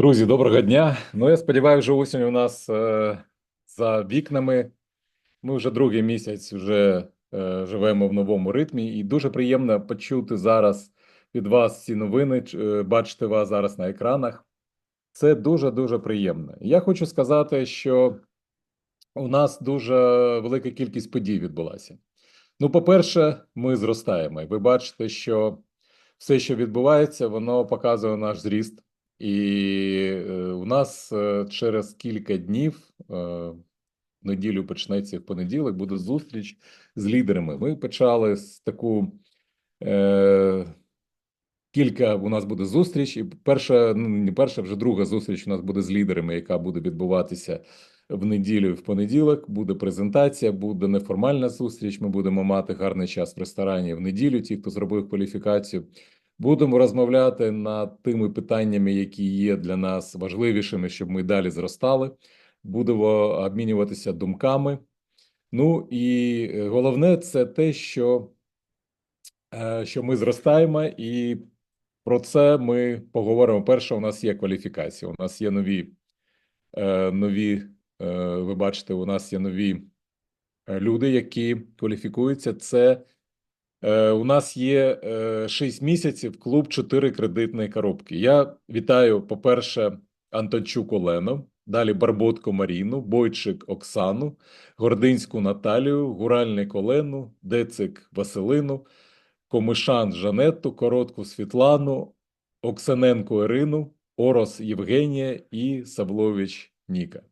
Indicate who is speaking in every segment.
Speaker 1: Друзі, доброго дня. Ну, я сподіваюся, що осінь у нас е, за вікнами. Ми вже другий місяць вже е, живемо в новому ритмі, і дуже приємно почути зараз від вас ці новини, е, бачити вас зараз на екранах. Це дуже-дуже приємно. Я хочу сказати, що у нас дуже велика кількість подій відбулася. Ну, по-перше, ми зростаємо. Ви бачите, що все, що відбувається, воно показує наш зріст. І е, у нас е, через кілька днів, е, в неділю почнеться в понеділок, буде зустріч з лідерами. Ми почали з таку. Е, Кілька у нас буде зустріч, і перша, ну не перша, вже друга зустріч у нас буде з лідерами, яка буде відбуватися в неділю і в понеділок. Буде презентація, буде неформальна зустріч. Ми будемо мати гарний час в ресторані в неділю. Ті, хто зробив кваліфікацію, будемо розмовляти над тими питаннями, які є для нас важливішими, щоб ми далі зростали. Будемо обмінюватися думками. Ну і е, головне це те, що, е, що ми зростаємо, і про це ми поговоримо. Перше, у нас є кваліфікація, у нас є нові, е, нові, ви бачите, у нас є нові люди, які кваліфікуються. Це у нас є е, 6 місяців клуб 4 кредитні коробки. Я вітаю, по-перше, Антончук Олену, далі Барботко Маріну, Бойчик Оксану, Гординську Наталію, Гуральник Олену, Децик Василину, Комишан Жанетту, Коротку Світлану, Оксаненко Ірину, Орос Євгенія і Савлович Ніка.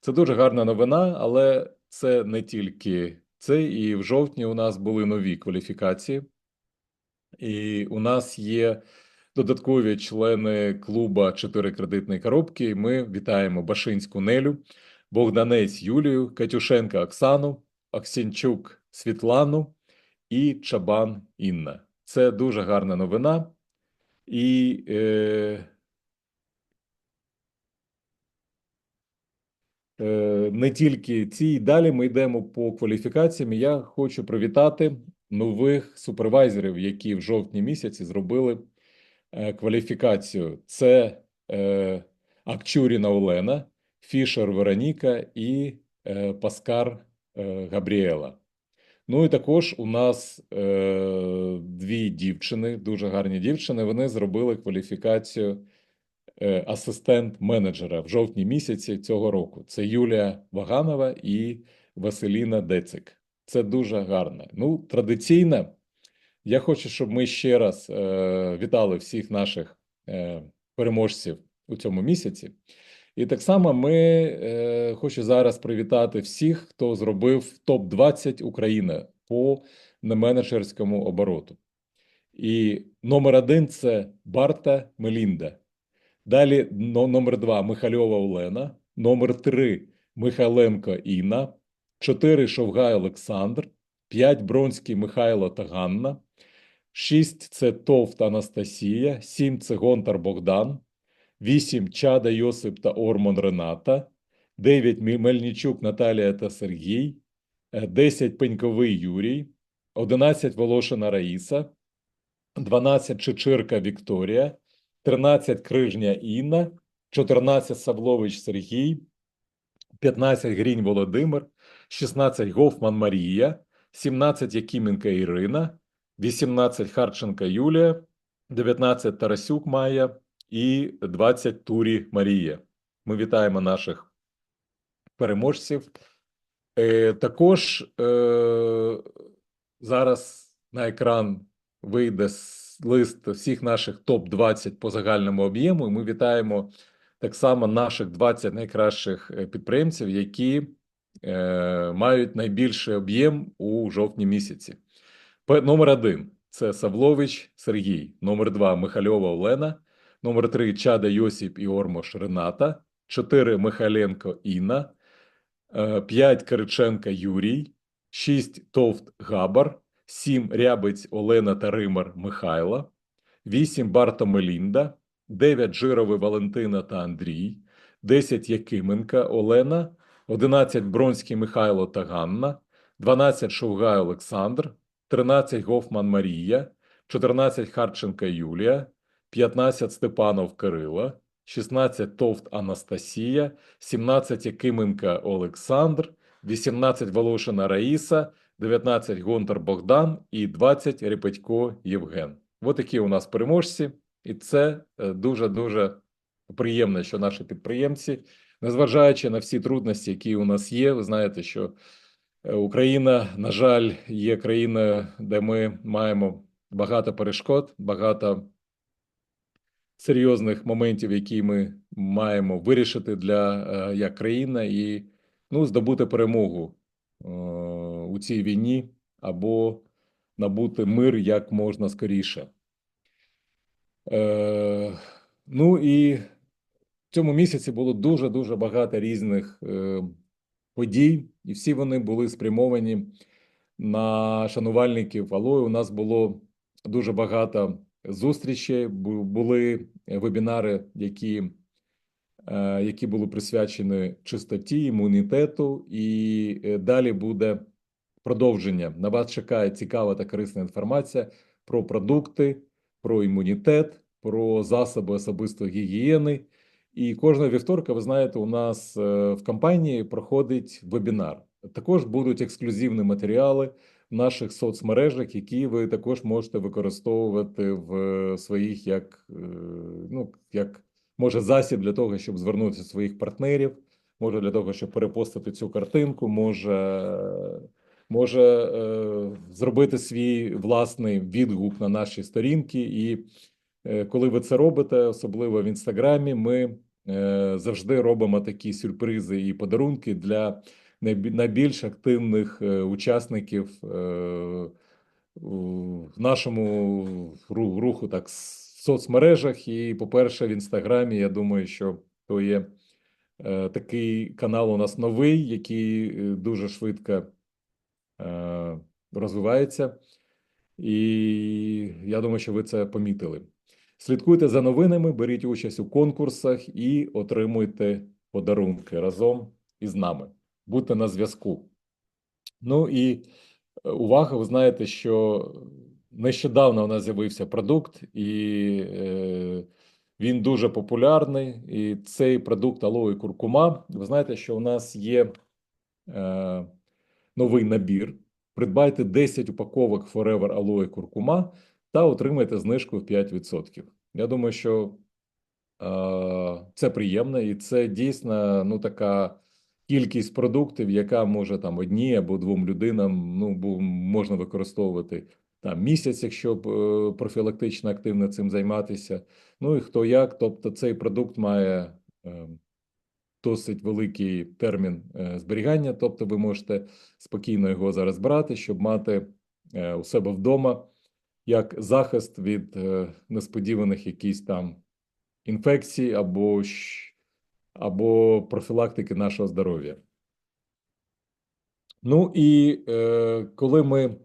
Speaker 1: Це дуже гарна новина, але це не тільки це. І в жовтні у нас були нові кваліфікації, і у нас є додаткові члени клуба «Чотири кредитні коробки. Ми вітаємо Башинську Нелю, Богданець Юлію, Катюшенка Оксану, Оксінчук Світлану і Чабан Інна. Це дуже гарна новина. І е, не тільки ці, далі ми йдемо по кваліфікаціям. Я хочу привітати нових супервайзерів, які в жовтні місяці зробили е, кваліфікацію. Це е, Акчуріна Олена, Фішер Вероніка і е, Паскар е, Габріела. Ну і також у нас е, дві дівчини, дуже гарні дівчини. Вони зробили кваліфікацію е, асистент-менеджера в жовтні місяці цього року. Це Юлія Ваганова і Василіна Децик. Це дуже гарно. Ну, традиційно, я хочу, щоб ми ще раз е, вітали всіх наших е, переможців у цьому місяці. І так само ми е, хочу зараз привітати всіх, хто зробив топ-20 України по неменеджерському обороту. І номер один це Барта Мелінда. Далі номер два Михальова Олена, номер три Михайленко Інна, чотири Шовгай Олександр, п'ять Бронський Михайло та Ганна, шість це Товт Анастасія, сім це Гонтар Богдан, 8 Чада Йосип та Ормон Рената, 9 Мельничук Наталія та Сергій, е, 10 Пеньковий Юрій, 11 Волошина Раїса, 12 Чечирка Вікторія, 13 Крижня Інна, 14 Савлович Сергій, 15 Грінь Володимир, 16 Гофман Марія, 17 Якименка Ірина, 18 Харченка Юлія, 19 Тарасюк Майя і 20 Турі Марія. Ми вітаємо наших переможців. Е, також е, зараз на екран вийде с- лист всіх наших топ-20 по загальному об'єму. І ми вітаємо так само наших 20 найкращих е, підприємців, які е, мають найбільший об'єм у жовтні місяці. Пе- Номер один це Савлович Сергій, номер два Михальова Олена, номер три Чада Йосип і Ормош Рената, чотири Михайленко Інна, е, п'ять Кириченка Юрій, шість Товт Габар, сім Рябець Олена та Римар Михайла, вісім Барто Мелінда, дев'ять Жирови Валентина та Андрій, десять Якименка Олена, одинадцять Бронський Михайло та Ганна, дванадцять Шовгай Олександр, 13 Гофман Марія, 14 Харченка Юлія, 15 Степанов Кирила, 16 Товт Анастасія, 17 Якименка Олександр, 18 Волошина Раїса, 19 Гонтар Богдан і 20 Репетько Євген. Ось такі у нас переможці, і це е, дуже-дуже приємно, що наші підприємці, незважаючи на всі трудності, які у нас є, ви знаєте, що е, Україна, на жаль, є країною, де ми маємо багато перешкод, багато серйозних моментів, які ми маємо вирішити для е, як країна, і ну, здобути перемогу е, у цій війні або набути мир як можна скоріше. Е, ну і в цьому місяці було дуже дуже багато різних е, подій, і всі вони були спрямовані на шанувальників алою. У нас було дуже багато зустрічей, були вебінари, які, е, які були присвячені чистоті, імунітету, і е, далі буде продовження. На вас чекає цікава та корисна інформація про продукти, про імунітет, про засоби особистої гігієни. І кожного вівторка, ви знаєте, у нас е, в компанії проходить вебінар. Також будуть ексклюзивні матеріали в наших соцмережах, які ви також можете використовувати в е, своїх як, е, ну, як може засіб для того, щоб звернутися до своїх партнерів, може для того, щоб перепостити цю картинку, може, може е, зробити свій власний відгук на наші сторінки. І е, коли ви це робите, особливо в інстаграмі, ми е, завжди робимо такі сюрпризи і подарунки для найбі- найбільш активних учасників в нашому руху, так, в соцмережах. І, по-перше, в інстаграмі, я думаю, що то є такий канал у нас новий, який дуже швидко розвивається. І я думаю, що ви це помітили. Слідкуйте за новинами, беріть участь у конкурсах і отримуйте подарунки разом із нами. Будьте на зв'язку. Ну і е, увага, ви знаєте, що нещодавно у нас з'явився продукт, і е, він дуже популярний. І цей продукт алоє куркума. Ви знаєте, що у нас є е, новий набір. Придбайте 10 упаковок Forever Aloe Куркума та отримайте знижку в 5%. Я думаю, що е, це приємно і це дійсно ну, така кількість продуктів, яка може там одній або двом людинам ну, можна використовувати там місяць, якщо е, профілактично активно цим займатися. Ну і хто як. Тобто цей продукт має. Досить великий термін е, зберігання, тобто ви можете спокійно його зараз брати, щоб мати е, у себе вдома як захист від е, несподіваних якісь там інфекцій або, або профілактики нашого здоров'я. Ну і е, коли ми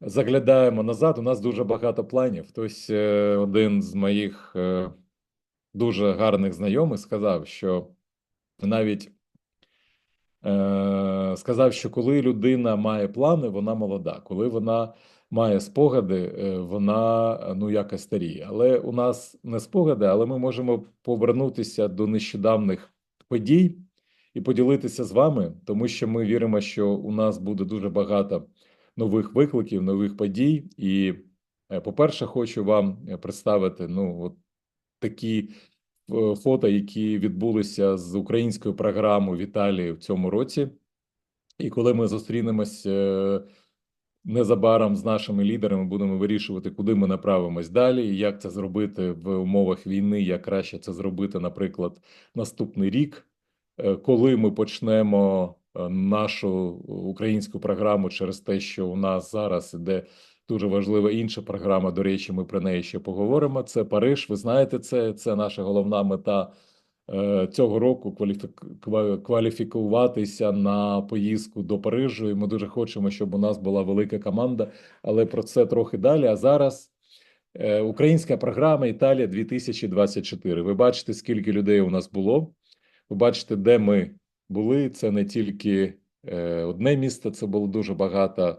Speaker 1: заглядаємо назад, у нас дуже багато планів. Хтось один з моїх е, дуже гарних знайомих сказав, що навіть е, сказав, що коли людина має плани, вона молода. Коли вона має спогади, е, вона ну якось старіє. Але у нас не спогади, але ми можемо повернутися до нещодавних подій і поділитися з вами, тому що ми віримо, що у нас буде дуже багато нових викликів, нових подій. І, е, по-перше, хочу вам е, представити ну, от такі фото, які відбулися з українською програмою в Італії в цьому році. І коли ми зустрінемось е, незабаром з нашими лідерами, будемо вирішувати, куди ми направимось далі, як це зробити в умовах війни, як краще це зробити, наприклад, наступний рік, Е, коли ми почнемо е, нашу українську програму через те, що у нас зараз іде дуже важлива інша програма. До речі, ми про неї ще поговоримо. Це Париж. Ви знаєте, це, це наша головна мета е, цього року кваліфік- кваліфікуватися на поїздку до Парижу. І ми дуже хочемо, щоб у нас була велика команда, але про це трохи далі. А зараз е, українська програма Італія 2024. Ви бачите, скільки людей у нас було. Ви бачите, де ми були. Це не тільки е, одне місто, це було дуже багато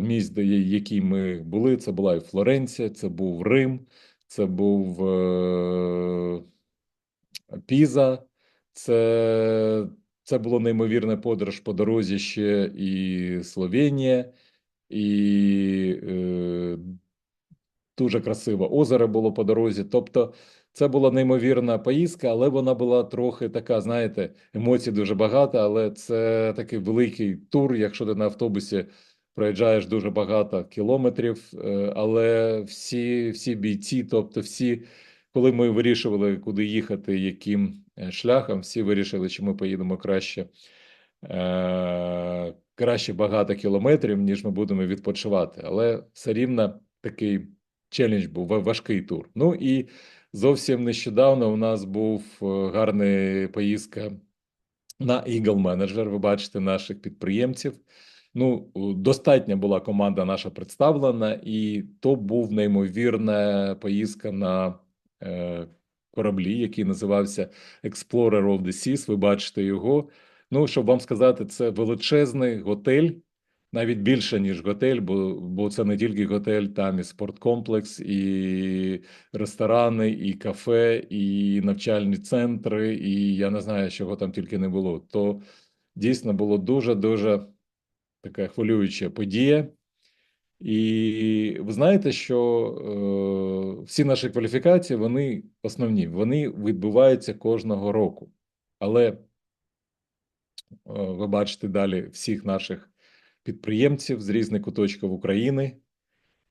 Speaker 1: місць, де які ми були. Це була і Флоренція, це був Рим, це був е, Піза, це, це було неймовірна подорож по дорозі ще і Словенія, і е, дуже красиве озеро було по дорозі. Тобто, це була неймовірна поїздка, але вона була трохи така, знаєте, емоцій дуже багато, але це такий великий тур, якщо ти на автобусі проїжджаєш дуже багато кілометрів, е, але всі, всі бійці, тобто всі, коли ми вирішували, куди їхати, яким е, шляхом, всі вирішили, що ми поїдемо краще, е, краще багато кілометрів, ніж ми будемо відпочивати. Але все рівно такий челендж був важкий тур. Ну і зовсім нещодавно у нас був гарна поїздка на Eagle Manager. Ви бачите наших підприємців. Ну, достатня була команда наша представлена, і то був неймовірна поїздка на е, кораблі, який називався Explorer of the Seas. Ви бачите його. Ну, щоб вам сказати, це величезний готель, навіть більше, ніж готель, бо, бо це не тільки готель, там і спорткомплекс, і ресторани, і кафе, і навчальні центри, і я не знаю, чого там тільки не було. То дійсно було дуже-дуже така хвилююча подія. І ви знаєте, що е, всі наші кваліфікації, вони основні, вони відбуваються кожного року. Але е, ви бачите далі всіх наших підприємців з різних куточків України,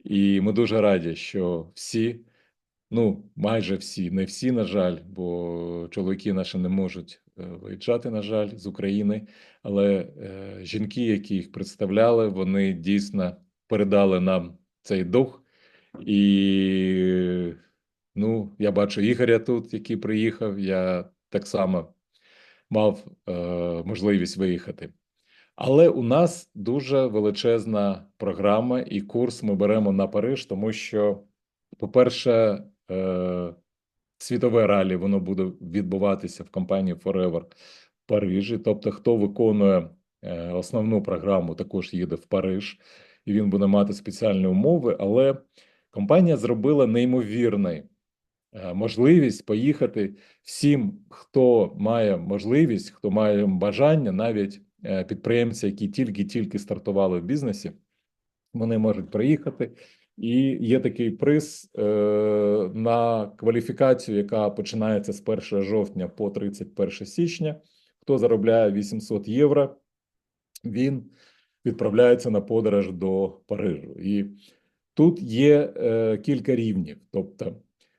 Speaker 1: і ми дуже раді, що всі, ну майже всі, не всі, на жаль, бо чоловіки наші не можуть виїжджати, на жаль, з України. Але е, жінки, які їх представляли, вони дійсно передали нам цей дух. І ну, я бачу Ігоря тут, який приїхав. Я так само мав е, можливість виїхати. Але у нас дуже величезна програма і курс ми беремо на Париж, тому що, по-перше, е, світове ралі воно буде відбуватися в компанії Forever в Парижі. Тобто, хто виконує е, основну програму, також їде в Париж, і він буде мати спеціальні умови. Але компанія зробила неймовірний е, можливість поїхати всім, хто має можливість, хто має бажання, навіть е, підприємці, які тільки-тільки стартували в бізнесі, вони можуть приїхати. І є такий приз е, на кваліфікацію, яка починається з 1 жовтня по 31 січня. Хто заробляє 800 євро, він відправляється на подорож до Парижу. І тут є е, кілька рівнів. Тобто,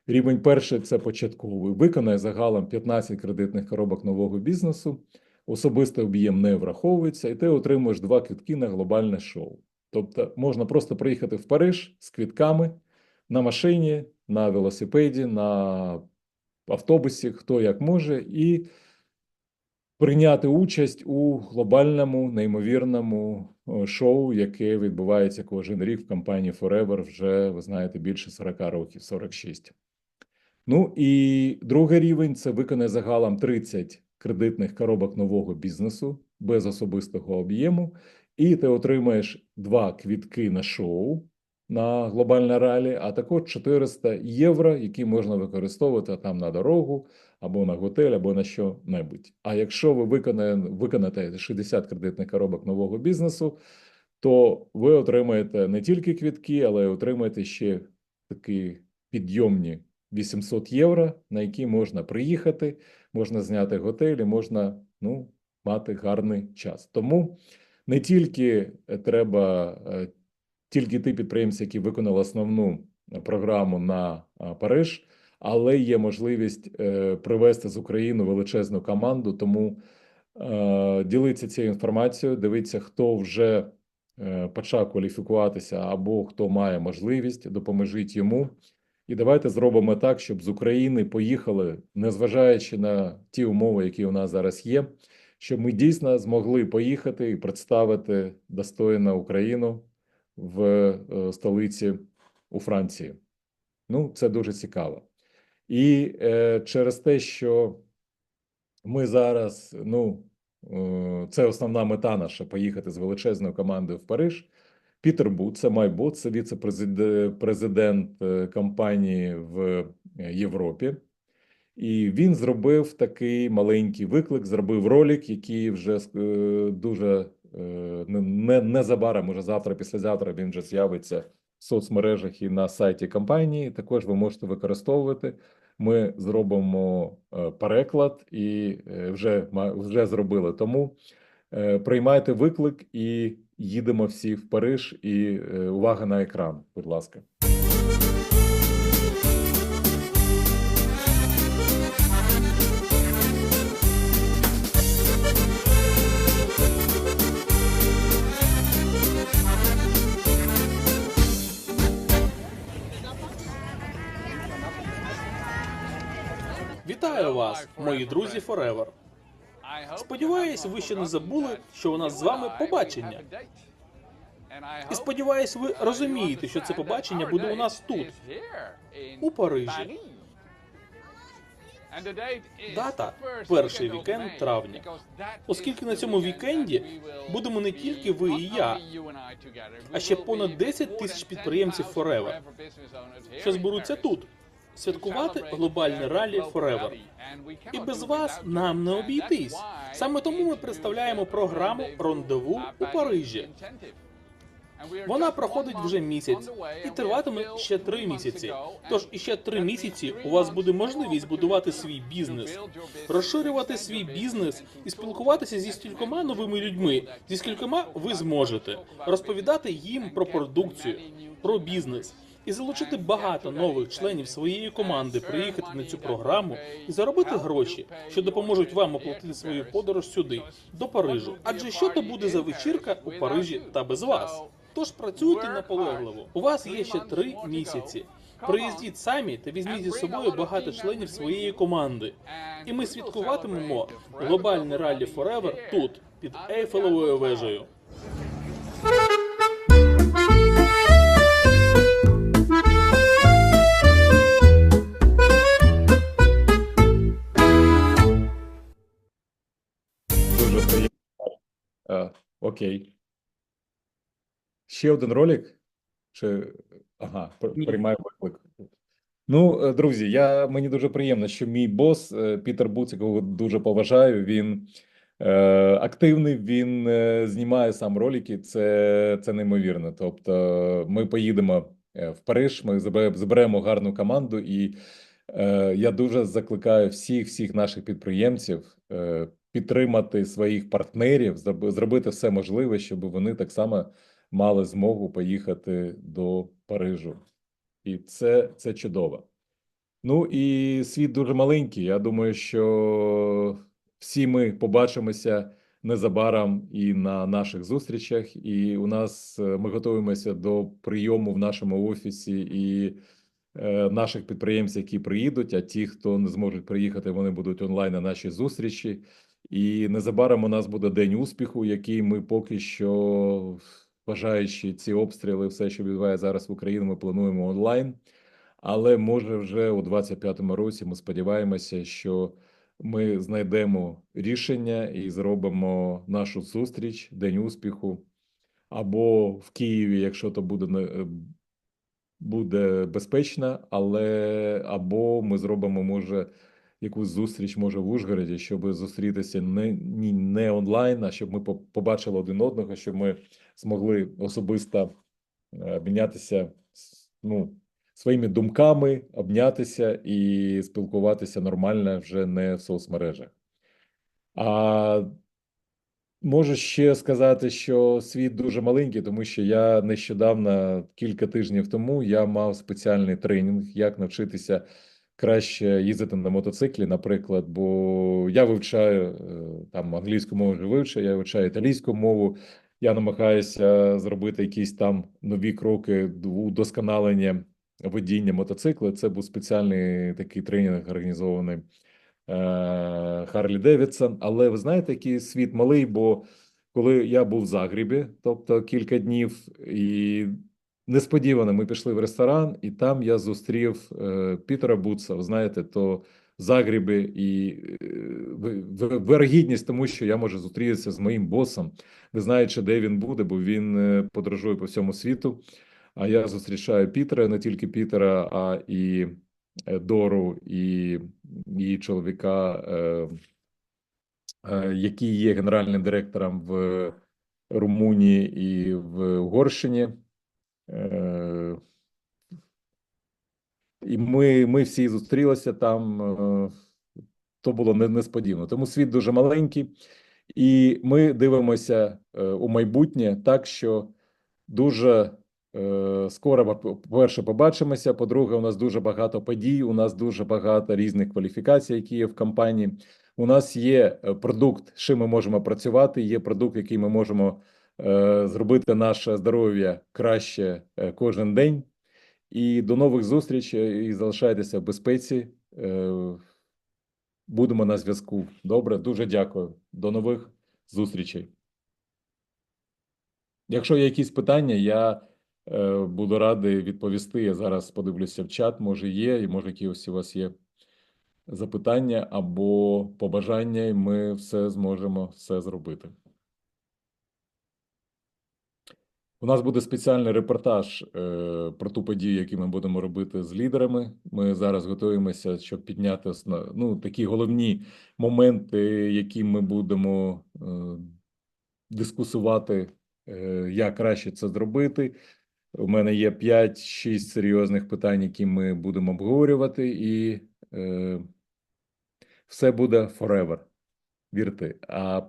Speaker 1: рівень перший це початковий. Виконає загалом 15 кредитних коробок нового бізнесу. Особистий об'єм не враховується, і ти отримуєш два квитки на глобальне шоу. Тобто можна просто приїхати в Париж з квитками на машині, на велосипеді, на автобусі, хто як може, і прийняти участь у глобальному неймовірному шоу, яке відбувається кожен рік в компанії Forever вже, ви знаєте, більше 40 років, 46. Ну і другий рівень це виконає загалом 30 кредитних коробок нового бізнесу без особистого об'єму, і ти отримаєш два квітки на шоу на глобальне ралі, а також 400 євро, які можна використовувати там на дорогу або на готель, або на що-небудь. А якщо ви виконає, виконаєте 60 кредитних коробок нового бізнесу, то ви отримаєте не тільки квітки, але й отримаєте ще такі підйомні 800 євро, на які можна приїхати, можна зняти готель і можна ну, мати гарний час. Тому не тільки е, треба е, тільки ті підприємці, які виконали основну е, програму на Париж, але є можливість привезти з України величезну команду. Тому діліться цією інформацією, дивіться, хто вже почав кваліфікуватися або хто має можливість, допоможіть йому. І давайте зробимо так, щоб з України поїхали, незважаючи на ті умови, які у нас зараз є, щоб ми дійсно змогли поїхати і представити достойно Україну в е, столиці у Франції. Ну, це дуже цікаво. І е, через те, що ми зараз, ну, е, це основна мета наша поїхати з величезною командою в Париж. Пітер Бут, це Майбот, це віце-президент е, компанії в е, Європі. І він зробив такий маленький виклик, зробив ролик, який вже е, дуже е, не- не, незабаром, може завтра, післязавтра він вже з'явиться в соцмережах і на сайті компанії. Також ви можете використовувати. Ми зробимо е, переклад і вже, вже зробили. Тому приймайте виклик і їдемо всі в Париж. І увага на екран, будь ласка.
Speaker 2: Вітаю вас, мої друзі Forever.
Speaker 3: Сподіваюсь, ви ще не забули, що у нас з вами побачення.
Speaker 2: І сподіваюсь, ви розумієте, що це побачення буде у нас тут, у Парижі.
Speaker 3: Дата перший вікенд травня. Оскільки на цьому вікенді будемо не тільки ви і я,
Speaker 2: а ще понад 10 тисяч підприємців Forever, що зберуться тут, святкувати глобальне ралі Forever. І без вас нам не обійтись. Саме тому ми представляємо програму Рондеву у Парижі. Вона проходить вже місяць і триватиме ще три місяці. Тож іще три місяці у вас буде можливість будувати свій бізнес, розширювати свій бізнес і спілкуватися зі стількома новими людьми, зі скількома ви зможете розповідати їм про продукцію, про бізнес. І залучити багато нових членів своєї команди, приїхати на цю програму і заробити гроші, що допоможуть вам оплатити свою подорож сюди, до Парижу. Адже що то буде за вечірка у Парижі та без вас? Тож працюйте наполегливо. У вас є ще три місяці. Приїздіть самі та візьміть із собою багато членів своєї команди. І ми святкуватимемо глобальне раллі Forever тут, під Ейфелевою вежею.
Speaker 1: Окей. Ще один ролик? Чи ага, пр- приймаю виклик. Ну, е, друзі, я мені дуже приємно, що мій бос е, Пітер Буц, якого дуже поважаю, він е, активний, він е, знімає сам ролики. Це, це неймовірно. Тобто, ми поїдемо е, в Париж, ми зберемо гарну команду, і е, я дуже закликаю всіх всіх наших підприємців е, підтримати своїх партнерів, зробити все можливе, щоб вони так само мали змогу поїхати до Парижу. І це, це чудово. Ну і світ дуже маленький. Я думаю, що всі ми побачимося незабаром і на наших зустрічах. І у нас е, ми готуємося до прийому в нашому офісі і е, наших підприємців, які приїдуть. А ті, хто не зможуть приїхати, вони будуть онлайн на нашій зустрічі. І незабаром у нас буде день успіху, який ми поки що, вважаючи ці обстріли, все, що відбувається зараз в Україні, ми плануємо онлайн. Але може вже у 25-му році ми сподіваємося, що ми знайдемо рішення і зробимо нашу зустріч, день успіху, або в Києві, якщо то буде не- е, буде безпечно, але або ми зробимо, може, якусь зустріч, може, в Ужгороді, щоб зустрітися не, не онлайн, а щоб ми побачили один одного, щоб ми змогли особисто е, обмінятися ну, своїми думками, обнятися і спілкуватися нормально вже не в соцмережах. А Можу ще сказати, що світ дуже маленький, тому що я нещодавно, кілька тижнів тому, я мав спеціальний тренінг, як навчитися краще їздити на мотоциклі, наприклад, бо я вивчаю е, там англійську мову вже вивчаю, я вивчаю італійську мову. Я намагаюся зробити якісь там нові кроки до удосконалення водіння мотоцикла. Це був спеціальний такий тренінг, організований Харлі Девідсон. Але ви знаєте, який світ малий, бо коли я був в Загребі, тобто кілька днів, і несподівано ми пішли в ресторан, і там я зустрів е, Пітера Буца. Ви знаєте, то в Загребі і е, ви- тому, що я можу зустрітися з моїм босом, не знаючи, де він буде, бо він е, подорожує по всьому світу. А я зустрічаю Пітера, не тільки Пітера, а і е, Дору, і її чоловіка, е, е, який є генеральним директором в Румунії і в Угорщині. Е, І ми, ми всі зустрілися там. е, То було несподівано. Тому світ дуже маленький, і ми дивимося е, у майбутнє так, що дуже скоро, по- по-перше, побачимося. По-друге, у нас дуже багато подій, у нас дуже багато різних кваліфікацій, які є в компанії. У нас є продукт, чим ми можемо працювати. Є продукт, який ми можемо зробити наше здоров'я краще е, кожен день. І до нових зустрічей. І залишайтеся в безпеці. Е, Будемо на зв'язку. Добре, дуже дякую. До нових зустрічей. Якщо є якісь питання, я е, буду радий відповісти. Я зараз подивлюся в чат, може є, і може якісь у вас є запитання або побажання, і ми все зможемо все зробити. У нас буде спеціальний репортаж е, про ту подію, які ми будемо робити з лідерами. Ми зараз готуємося, щоб підняти ну, такі головні моменти, які ми будемо е, дискусувати, е, як краще це зробити. У мене є 5-6 серйозних питань, які ми будемо обговорювати, і е, все буде forever. Вірте. А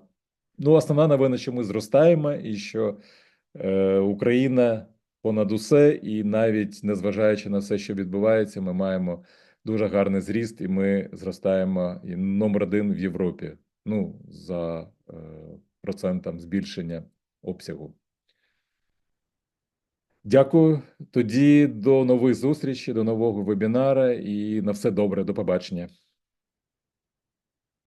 Speaker 1: ну, основна новина, що ми зростаємо, і що Україна понад усе, і навіть незважаючи на все, що відбувається, ми маємо дуже гарний зріст, і ми зростаємо і номер один в Європі. Ну, за е, процентом збільшення обсягу. Дякую. Тоді до нових зустрічей, до нового вебінара і на все добре. До побачення.